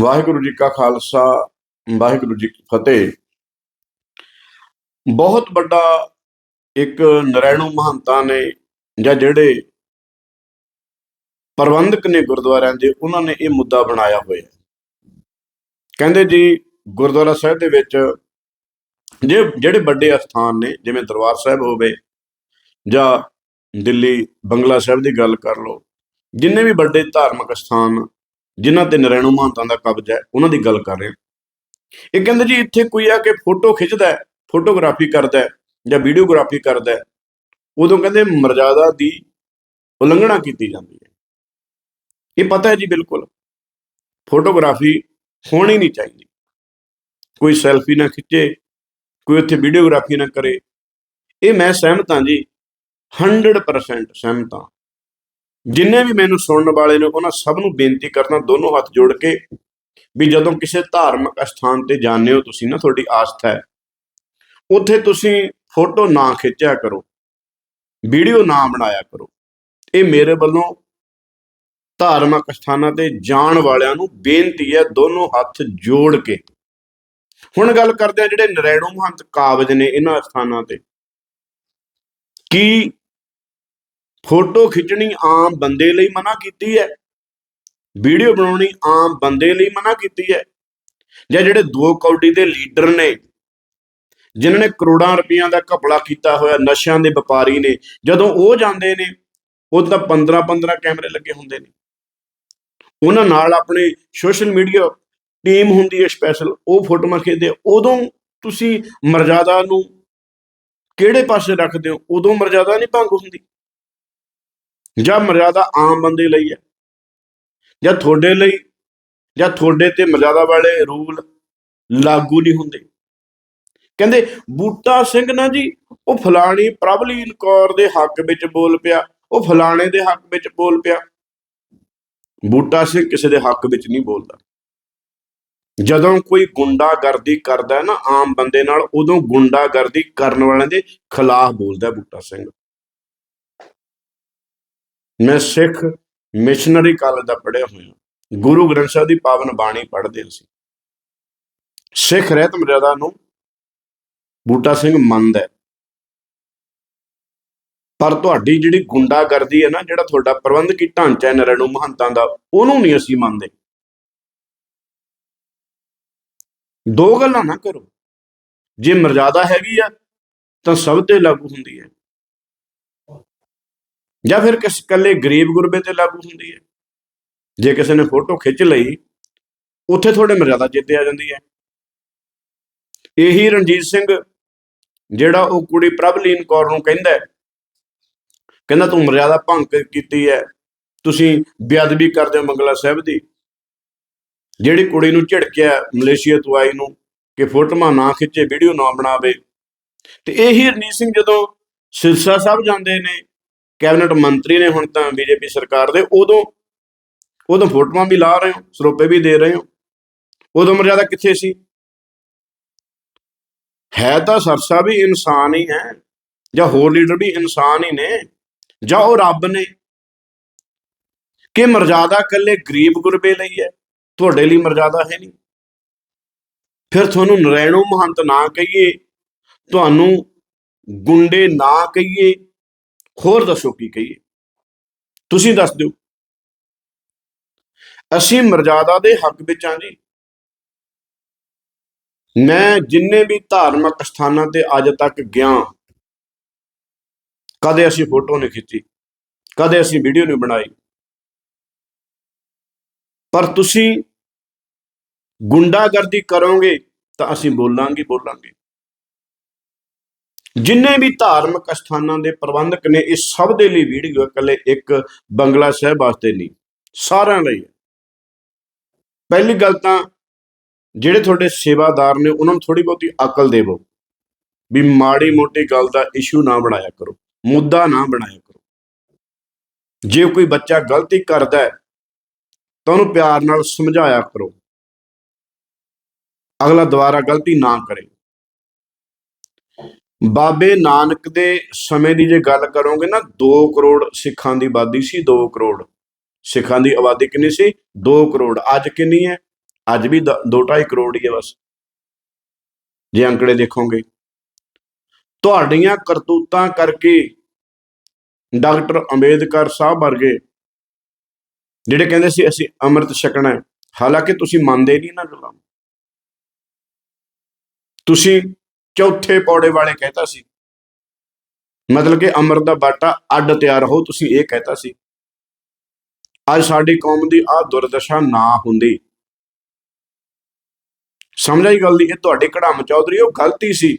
ਵਾਹਿਗੁਰੂ ਜੀ ਕਾ ਖਾਲਸਾ, ਵਾਹਿਗੁਰੂ ਜੀ ਕੀ ਫਤਿਹ। ਬਹੁਤ ਵੱਡਾ ਇੱਕ ਨਰੈਣੂ ਮਹੰਤਾ ਨੇ ਜਾਂ ਜਿਹੜੇ ਪ੍ਰਬੰਧਕ ਨੇ ਗੁਰਦੁਆਰਿਆਂ ਦੇ, ਉਹਨਾਂ ਨੇ ਇਹ ਮੁੱਦਾ ਬਣਾਇਆ ਹੋਇਆ ਕਹਿੰਦੇ ਜੀ, ਗੁਰਦੁਆਰਾ ਸਾਹਿਬ ਦੇ ਵਿੱਚ ਜੇ, ਜਿਹੜੇ ਵੱਡੇ ਅਸਥਾਨ ਨੇ, ਜਿਵੇਂ ਦਰਬਾਰ ਸਾਹਿਬ ਹੋਵੇ ਜਾਂ ਦਿੱਲੀ ਬੰਗਲਾ ਸਾਹਿਬ ਦੀ ਗੱਲ ਕਰ ਲਓ, ਜਿੰਨੇ ਵੀ ਵੱਡੇ ਧਾਰਮਿਕ ਸਥਾਨ ਜਿਨ੍ਹਾਂ ਤੇ ਨਰੈਣੂ ਮਹੰਤਾਂ ਦਾ ਕਬਜ਼ਾ ਹੈ, ਉਹਨਾਂ ਦੀ ਗੱਲ ਕਰ ਰਿਹਾ ਇਹ ਕਹਿੰਦੇ ਜੀ, ਇੱਥੇ ਕੋਈ ਆ ਕੇ ਫੋਟੋ ਖਿੱਚਦਾ ਹੈ ਫੋਟੋਗ੍ਰਾਫੀ ਕਰਦਾ ਹੈ ਜਾਂ ਵੀਡੀਓਗ੍ਰਾਫੀ ਕਰਦਾ ਹੈ, ਉਦੋਂ ਕਹਿੰਦੇ ਮਰਜ਼ਾਦਾ ਦੀ ਉਲੰਘਣਾ ਕੀਤੀ ਜਾਂਦੀ ਹੈ। ਇਹ ਪਤਾ ਹੈ ਜੀ ਬਿਲਕੁਲ ਫੋਟੋਗ੍ਰਾਫੀ ਹੋਣੀ ਨਹੀਂ ਚਾਹੀਦੀ। ਕੋਈ ਸੈਲਫੀ ਨਾ ਖਿੱਚੇ, ਕੋਈ ਉੱਥੇ ਵੀਡੀਓਗ੍ਰਾਫੀ ਨਾ ਕਰੇ। ਇਹ ਮੈਂ ਸਹਿਮਤ ਹਾਂ ਜੀ 100% ਸਹਿਮਤ ਹਾਂ। ਜਿੰਨੇ ਵੀ ਮੈਨੂੰ ਸੁਣਨ ਵਾਲੇ ਨੇ, ਉਹਨਾਂ ਸਭ ਨੂੰ ਬੇਨਤੀ ਕਰਦਾ, ਦੋਨੋਂ ਹੱਥ ਜੋੜ ਕੇ ਵੀ ਜਦੋਂ ਕਿਸੇ ਧਾਰਮਿਕ ਅਸਥਾਨ ਤੇ ਜਾਂਦੇ ਹੋ, ਤੁਸੀਂ ਨਾ ਤੁਹਾਡੀ ਆਸਥਾ ਹੈ। ਉੱਥੇ ਤੁਸੀਂ ਫੋਟੋ ਨਾ ਖਿੱਚਿਆ ਕਰੋ, ਵੀਡੀਓ ਨਾ ਬਣਾਇਆ ਕਰੋ। ਇਹ ਮੇਰੇ ਵੱਲੋਂ ਧਾਰਮਿਕ ਸਥਾਨਾਂ ਤੇ ਜਾਣ ਵਾਲਿਆਂ ਨੂੰ ਬੇਨਤੀ ਹੈ, ਦੋਨੋਂ ਹੱਥ ਜੋੜ ਕੇ। ਹੁਣ ਗੱਲ ਕਰਦੇ ਆ ਜਿਹੜੇ ਨਰੈਣੂ ਮਹੰਤ ਕਾਬਜ ਨੇ ਇਹਨਾਂ ਸਥਾਨਾਂ ਤੇ। ਕੀ ਫੋਟੋ ਖਿੱਚਣੀ ਆਮ ਬੰਦੇ ਲਈ ਮਨਾ ਕੀਤੀ ਹੈ। ਵੀਡੀਓ ਬਣਾਉਣੀ ਆਮ ਬੰਦੇ ਲਈ ਮਨਾ ਕੀਤੀ ਹੈ। ਜਾਂ ਜਿਹੜੇ ਦੋ ਕੌਡੀ ਦੇ ਲੀਡਰ ਨੇ, ਜਿਨ੍ਹਾਂ ਨੇ ਕਰੋੜਾਂ ਰੁਪਈਆਂ ਦਾ ਘਪਲਾ ਕੀਤਾ ਹੋਇਆ, ਨਸ਼ਿਆਂ ਦੇ ਵਪਾਰੀ ਨੇ, ਜਦੋਂ ਉਹ ਜਾਂਦੇ ਨੇ, ਉਹ ਤਾਂ 15 15 ਕੈਮਰੇ ਲੱਗੇ ਹੁੰਦੇ ਨੇ। ਉਹਨਾਂ ਨਾਲ ਆਪਣੇ ਸੋਸ਼ਲ ਮੀਡੀਆ ਟੀਮ ਹੁੰਦੀ ਹੈ ਸਪੈਸ਼ਲ, ਉਹ ਫੋਟੋਆਂ ਖਿੱਚਦੇ ਉਦੋਂ ਤੁਸੀਂ ਮਰਜ਼ਾਦਾ ਨੂੰ ਕਿਹੜੇ ਪਾਸੇ ਰੱਖਦੇ ਹੋ? ਉਦੋਂ ਮਰਜ਼ਾਦਾ ਨਹੀਂ ਭੰਗ ਹੁੰਦੀ। ਜਾਂ ਮਰਿਆਦਾ ਆਮ ਬੰਦੇ ਲਈ ਹੈ? ਜਾਂ ਤੁਹਾਡੇ ਲਈ? ਜਾਂ ਤੁਹਾਡੇ ਤੇ ਮਰਿਆਦਾ ਵਾਲੇ ਰੂਲ ਲਾਗੂ ਨਹੀਂ ਹੁੰਦੇ? ਕਹਿੰਦੇ, ਬੂਟਾ ਸਿੰਘ ਨਾ ਜੀ, ਉਹ ਫਲਾਣੀ ਪ੍ਰਭਲੀਨ ਕੌਰ ਦੇ ਹੱਕ ਵਿੱਚ ਬੋਲ ਪਿਆ, ਉਹ ਫਲਾਣੇ ਦੇ ਹੱਕ ਵਿੱਚ ਬੋਲ ਪਿਆ। ਬੂਟਾ ਸਿੰਘ ਕਿਸੇ ਦੇ ਹੱਕ ਵਿੱਚ ਨਹੀਂ ਬੋਲਦਾ। ਜਦੋਂ ਕੋਈ ਗੁੰਡਾਗਰਦੀ ਕਰਦਾ ਨਾ ਆਮ ਬੰਦੇ ਨਾਲ, ਉਦੋਂ ਗੁੰਡਾਗਰਦੀ ਕਰਨ ਵਾਲਿਆਂ ਦੇ ਖਿਲਾਫ ਬੋਲਦਾ ਬੂਟਾ ਸਿੰਘ। ਮੈਂ ਸਿੱਖ ਮਿਸ਼ਨਰੀ ਕਾਲਜ ਦਾ ਪੜ੍ਹਿਆ ਹੋਇਆ। ਗੁਰੂ ਗ੍ਰੰਥ ਸਾਹਿਬ ਦੀ ਪਾਵਨ ਬਾਣੀ ਪੜ੍ਹਦੇ ਹਾਂ ਅਸੀਂ। ਸਿੱਖ ਰਹਿਤ ਮਰਿਆਦਾ ਨੂੰ ਬੂਟਾ ਸਿੰਘ ਮੰਨਦਾ ਹੈ। ਪਰ ਤੁਹਾਡੀ ਜਿਹੜੀ ਗੁੰਡਾਗਰਦੀ ਹੈ ਨਾ, ਜਿਹੜਾ ਤੁਹਾਡਾ ਪ੍ਰਬੰਧਕੀ ਢਾਂਚਾ ਹੈ ਨਰੈਣੂ ਮਹੰਤਾਂ ਦਾ, ਉਹਨੂੰ ਨਹੀਂ ਅਸੀਂ ਮੰਨਦੇ। ਦੋ ਗੱਲਾਂ ਨਾ ਕਰੋ। ਜੇ ਮਰਜ਼ਾਦਾ ਹੈਗੀ ਆ, ਤਾਂ ਸਭ ਤੇ ਲਾਗੂ ਹੁੰਦੀ ਹੈ। ਜਾਂ ਫਿਰ ਕਿਸ ਕੱਲੇ ਗਰੀਬ ਗੁਰਬੇ ਤੇ ਲਾਗੂ ਹੁੰਦੀ ਹੈ? ਜੇ ਕਿਸੇ ਨੇ ਫੋਟੋ ਖਿੱਚ ਲਈ, ਉੱਥੇ ਤੁਹਾਡੇ ਮਰਜ਼ਾਦਾ ਜਿੱਤੇ ਆ ਜਾਂਦੀ ਹੈ। ਇਹੀ ਰਣਜੀਤ ਸਿੰਘ, ਜਿਹੜਾ ਉਹ ਕੁੜੀ ਪ੍ਰਭਲੀਨ ਕੌਰ ਨੂੰ ਕਹਿੰਦਾ ਕਹਿੰਦਾ ਤੂੰ ਮਰਿਆਦਾ ਭੰਗ ਕੀਤੀ ਹੈ, ਤੁਸੀਂ ਬੇਅਦਬੀ ਕਰਦੇ ਹੋ ਮੰਗਲਾ ਸਾਹਿਬ ਦੀ। ਜਿਹੜੀ ਕੁੜੀ ਨੂੰ ਝਿੜਕਿਆ ਮਲੇਸ਼ੀਆ ਤੋਂ ਆਈ ਨੂੰ ਕਿ ਫੋਟੋਆਂ ਨਾ ਖਿੱਚੇ, ਵੀਡੀਓ ਨਾ ਬਣਾਵੇ। ਤੇ ਇਹੀ ਰਣਜੀਤ ਸਿੰਘ ਜਦੋਂ ਸਿਰਸਾ ਸਾਹਿਬ ਜਾਂਦੇ ਨੇ ਕੈਬਨਿਟ ਮੰਤਰੀ ਨੇ ਹੁਣ ਤਾਂ ਬੀਜੇਪੀ ਸਰਕਾਰ ਦੇ, ਉਦੋਂ ਉਦੋਂ ਫੋਟੋਆਂ ਵੀ ਲਾ ਰਹੇ ਹੋ, ਸਰੋਪੇ ਵੀ ਦੇ ਰਹੇ ਹੋ। ਉਦੋਂ ਮਰਜ਼ਾਦਾ ਕਿੱਥੇ ਸੀ? ਹੈ ਤਾਂ ਸਰਸਾ ਵੀ ਇਨਸਾਨ ਹੀ ਹੈ, ਜਾਂ ਹੋਰ ਲੀਡਰ ਵੀ ਇਨਸਾਨ ਹੀ ਨੇ, ਜਾਂ ਉਹ ਰੱਬ ਨੇ। ਕਿ ਮਰਜ਼ਾਦਾ ਇਕੱਲੇ ਗਰੀਬ ਗੁਰਬੇ ਲਈ ਹੈ, ਤੁਹਾਡੇ ਲਈ ਮਰਜ਼ਾਦਾ ਹੈ ਨਹੀਂ। ਫਿਰ ਤੁਹਾਨੂੰ ਨਰੈਣੂ ਮਹੰਤ ਨਾ ਕਹੀਏ, ਤੁਹਾਨੂੰ ਗੁੰਡੇ ਨਾ ਕਹੀਏ ਹੋਰ ਦੱਸੋ ਕੀ ਕਹੀਏ? ਤੁਸੀਂ ਦੱਸ ਦਿਓ। ਅਸੀਂ ਮਰਜ਼ਾਦਾ ਦੇ ਹੱਕ ਵਿੱਚ ਹਾਂ ਜੀ। ਮੈਂ ਜਿੰਨੇ ਵੀ ਧਾਰਮਿਕ ਸਥਾਨਾਂ ਤੇ ਅੱਜ ਤੱਕ ਗਿਆ ਕਦੇ ਅਸੀਂ ਫੋਟੋ ਨਹੀਂ ਖਿੱਚੀ, ਕਦੇ ਅਸੀਂ ਵੀਡੀਓ ਨਹੀਂ ਬਣਾਈ। ਪਰ ਤੁਸੀਂ ਗੁੰਡਾਗਰਦੀ ਕਰੋਗੇ ਤਾਂ ਅਸੀਂ ਬੋਲਾਂਗੇ ਬੋਲਾਂਗੇ। ਜਿੰਨੇ ਵੀ ਧਾਰਮਿਕ ਸਥਾਨਾਂ ਦੇ ਪ੍ਰਬੰਧਕ ਨੇ, ਇਹ ਸਭ ਦੇ ਲਈ ਵੀਡੀਓ ਇਕੱਲੇ ਇੱਕ ਬੰਗਲਾ ਸਾਹਿਬ ਵਾਸਤੇ ਨਹੀਂ, ਸਾਰਿਆਂ ਲਈ। ਪਹਿਲੀ ਗੱਲ ਤਾਂ ਜਿਹੜੇ ਤੁਹਾਡੇ ਸੇਵਾਦਾਰ ਨੇ, ਉਹਨਾਂ ਨੂੰ ਥੋੜੀ ਬਹੁਤੀ ਅਕਲ ਦੇਵੋ ਵੀ ਮਾੜੀ ਮੋਟੀ ਗੱਲ ਦਾ ਇਸ਼ੂ ਨਾ ਬਣਾਇਆ ਕਰੋ, ਮੁੱਦਾ ਨਾ ਬਣਾਇਆ ਕਰੋ। ਜੇ ਕੋਈ ਬੱਚਾ ਗਲਤੀ ਕਰਦਾ ਹੈ, ਤਾਂ ਉਹਨੂੰ ਪਿਆਰ ਨਾਲ ਸਮਝਾਇਆ ਕਰੋ। ਅਗਲਾ ਦੁਬਾਰਾ ਗਲਤੀ ਨਾ ਕਰੇ। ਬਾਬੇ ਨਾਨਕ ਦੇ ਸਮੇਂ ਦੀ ਜੇ ਗੱਲ ਕਰੋਗੇ ਨਾ 2 ਕਰੋੜ ਸਿੱਖਾਂ ਦੀ ਆਬਾਦੀ ਸੀ 2 ਕਰੋੜ ਸਿੱਖਾਂ ਦੀ ਆਬਾਦੀ ਕਿੰਨੀ ਸੀ? 2 ਕਰੋੜ। ਅੱਜ ਕਿੰਨੀ ਹੈ? ਅੱਜ ਵੀ 2.5 ਕਰੋੜ ਹੀ ਹੈ ਬਸ। ਜੇ ਅੰਕੜੇ ਦੇਖੋਗੇ। ਤੁਹਾਡੀਆਂ ਕਰਤੂਤਾਂ ਕਰਕੇ ਡਾਕਟਰ ਅੰਬੇਦਕਰ ਸਾਹਿਬ ਵਰਗੇ ਜਿਹੜੇ ਕਹਿੰਦੇ ਸੀ, ਅਸੀਂ ਅੰਮ੍ਰਿਤ ਛਕਣਾ ਹਾਲਾਂਕਿ ਤੁਸੀਂ ਮੰਨਦੇ ਨਹੀਂ ਨਾ ਗੱਲਾਂ ਨੂੰ। ਤੁਸੀਂ ਚੌਥੇ ਪੌੜੇ ਵਾਲੇ ਕਹਿਤਾ ਸੀ। ਮਤਲਬ ਕਿ ਅੰਮ੍ਰਿਤ ਦਾ ਬਾਟਾ ਅੱਡ ਤਿਆਰ ਹੋ, ਤੁਸੀਂ ਇਹ ਕਹਿਤਾ ਸੀ। ਅੱਜ ਸਾਡੀ ਕੌਮ ਦੀ ਆ ਦੁਰਦਸ਼ਾ ਨਾ ਹੁੰਦੀ। ਸਮਝ ਆਈ ਗੱਲ ਦੀ, ਇਹ ਤੁਹਾਡੇ ਕੜਾਮ ਚੌਧਰੀ, ਉਹ ਗਲਤੀ ਸੀ।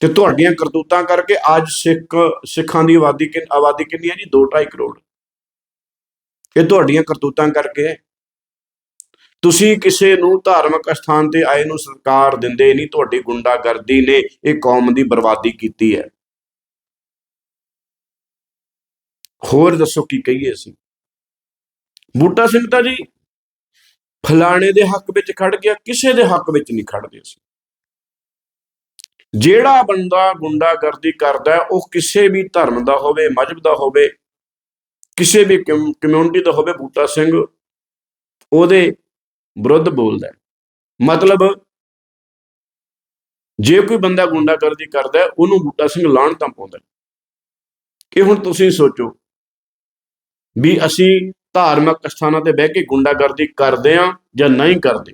ਤੇ ਤੁਹਾਡੀਆਂ ਕਰਤੂਤਾਂ ਕਰਕੇ ਅੱਜ ਸਿੱਖ, ਸਿੱਖਾਂ ਦੀ ਆਬਾਦੀ ਕਿ ਆਬਾਦੀ ਕਿੰਨੀ ਹੈ ਜੀ? 2.5 ਕਰੋੜ। ਇਹ ਤੁਹਾਡੀਆਂ ਕਰਤੂਤਾਂ ਕਰਕੇ ਤੁਸੀਂ ਕਿਸੇ ਨੂੰ ਧਾਰਮਿਕ ਸਥਾਨ ਤੇ ਆਏ ਨੂੰ ਸਤਿਕਾਰ ਦਿੰਦੇ ਨਹੀਂ, ਤੁਹਾਡੀ ਗੁੰਡਾਗਰਦੀ ਨੇ ਇਹ ਕੌਮ ਦੀ ਬਰਬਾਦੀ ਕੀਤੀ ਹੈ। ਹੋਰ ਦੱਸੋ ਕੀ ਕਹੀਏ ਅਸੀਂ? ਬੂਟਾ ਸਿੰਘ ਤਾਂ ਜੀ ਫਲਾਣੇ ਦੇ ਹੱਕ ਵਿੱਚ ਖੜ ਗਿਆ, ਕਿਸੇ ਦੇ ਹੱਕ ਵਿੱਚ ਨਹੀਂ ਖੜਦੇ ਅਸੀਂ। ਜਿਹੜਾ ਬੰਦਾ ਗੁੰਡਾਗਰਦੀ ਕਰਦਾ ਉਹ ਕਿਸੇ ਵੀ ਧਰਮ ਦਾ ਹੋਵੇ, ਮਜਹਬ ਦਾ ਹੋਵੇ, ਕਿਸੇ ਵੀ ਕਮਿਊਨਿਟੀ ਦਾ ਹੋਵੇ, ਬੂਟਾ ਸਿੰਘ, ਉਹਦੇ ਵਿਰੁੱਧ ਬੋਲਦਾ ਮਤਲਬ ਜੇ ਕੋਈ ਬੰਦਾ ਗੁੰਡਾਗਰਦੀ ਕਰਦਾ ਉਹਨੂੰ ਬੂਟਾ ਸਿੰਘ ਲਾਣ ਤਾਂ ਪਾਉਂਦਾ ਹੈ। ਕਿ ਹੁਣ ਤੁਸੀਂ ਸੋਚੋ ਵੀ ਅਸੀਂ ਧਾਰਮਿਕ ਸਥਾਨਾਂ ਤੇ ਬਹਿ ਕੇ ਗੁੰਡਾਗਰਦੀ ਕਰਦੇ ਆ ਜਾਂ ਨਹੀਂ ਕਰਦੇ।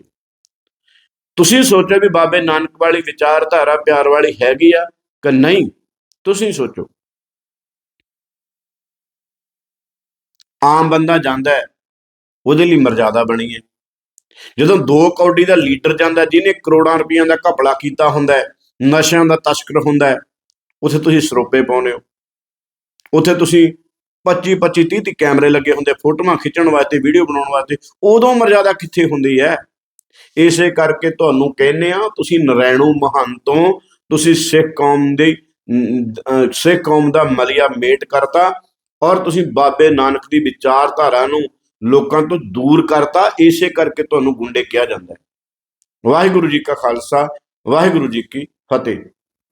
ਤੁਸੀਂ ਸੋਚੋ ਵੀ ਬਾਬੇ ਨਾਨਕ ਵਾਲੀ ਵਿਚਾਰਧਾਰਾ ਪਿਆਰ ਵਾਲੀ ਹੈਗੀ ਆ ਕਿ ਨਹੀਂ? ਤੁਸੀਂ ਸੋਚੋ। ਆਮ ਬੰਦਾ ਜਾਂਦਾ ਉਹਦੇ ਲਈ ਮਰਜ਼ਾਦਾ ਬਣੀ ਹੈ। ਜਦੋਂ ਦੋ ਕੌਡੀ ਦਾ ਲੀਡਰ ਜਾਂਦਾ ਜਿਹਨੇ ਕਰੋੜਾਂ ਰੁਪਈਆਂ ਦਾ ਘਪਲਾ ਕੀਤਾ ਹੁੰਦਾ ਹੈ ਨਸ਼ਿਆਂ ਦਾ ਤਸਕਰ ਹੁੰਦਾ ਹੈ ਉੱਥੇ ਤੁਸੀਂ ਸਰੋਪੇ ਪਾਉਨੇ ਹੋ। ਉੱਥੇ ਤੁਸੀਂ 25 25 30 30 ਕੈਮਰੇ ਲੱਗੇ ਹੁੰਦੇ ਫੋਟੋਆਂ ਖਿੱਚਣ ਵਾਸਤੇ ਵੀਡੀਓ ਬਣਾਉਣ ਵਾਸਤੇ ਉਦੋਂ ਮਰਜ਼ਾਦਾ ਕਿੱਥੇ ਹੁੰਦੀ ਹੈ? ਇਸੇ ਕਰਕੇ ਤੁਹਾਨੂੰ ਕਹਿੰਨੇ ਆ ਤੁਸੀਂ ਨਰੈਣੂ ਮਹੰਤੋਂ ਤੁਸੀਂ ਸਿੱਖ ਕੌਮ ਦੀ ਅਹ, ਸਿੱਖ ਕੌਮ ਦਾ ਮਲਿਆ ਮੇਟ ਕਰਤਾ ਔਰ ਤੁਸੀਂ ਬਾਬੇ ਨਾਨਕ ਦੀ ਵਿਚਾਰਧਾਰਾ ਨੂੰ ਲੋਕਾਂ ਤੋਂ ਦੂਰ ਕਰਤਾ, ਇਸੇ ਕਰਕੇ ਤੁਹਾਨੂੰ ਗੁੰਡੇ ਕਿਹਾ ਜਾਂਦਾ ਹੈ। ਵਾਹਿਗੁਰੂ ਜੀ ਕਾ ਖਾਲਸਾ, ਵਾਹਿਗੁਰੂ ਜੀ ਕੀ ਫਤਿਹ।